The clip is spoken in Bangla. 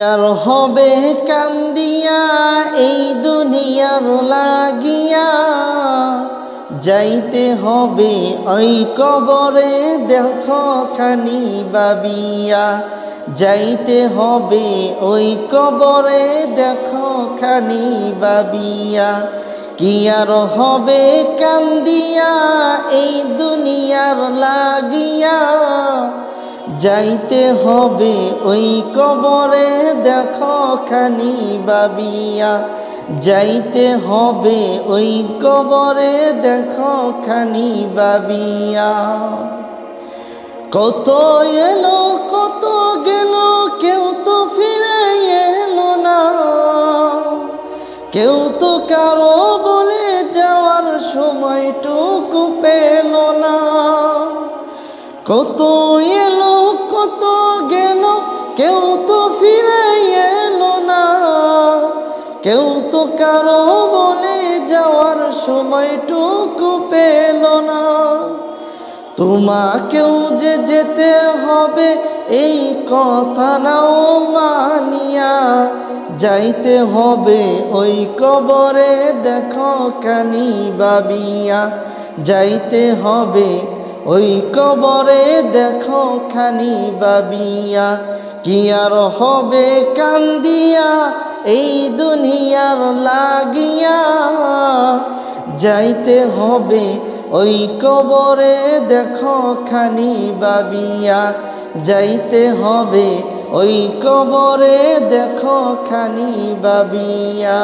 আর হবে কান্দিয়া? এই দুনিয়ার লাগিয়া যাইতে হবে ওই কবরে দেখো খানি বাবিয়া। যাইতে হবে ওই কবরে দেখো খানি বাবিয়া। কি আর হবে কান্দিয়া? এই দুনিয়ার লাগিয়া যাইতে হবে ওই কবরে, দেখো খানি বাবিয়া। যাইতে হবে ওই কবরে, দেখো খানি বাবিয়া। কত এলো, কত গেল, কেউ তো ফিরে এলো না। কেউ তো কারও বলে যাওয়ার সময়টুকু পেল না। কত এলো কত গেল, কেউ তো ফিরে এলো না। কেউ তো কারও বলে যাওয়ার সময়টুকু পেল না। তোমাকেও যে যেতে হবে, এই কথা নাও মানিয়া। যাইতে হবে ওই কবরে, দেখো কানি বাবিয়া। যাইতে হবে ওই কবরে দেখো খানি বাবিয়া, কি আর হবে কান্দিয়া, এই দুনিয়ার লাগিয়া। যাইতে হবে ওই কবরে দেখো খানি বাবিয়া, যাইতে হবে ওই কবরে দেখো খানি বাবিয়া।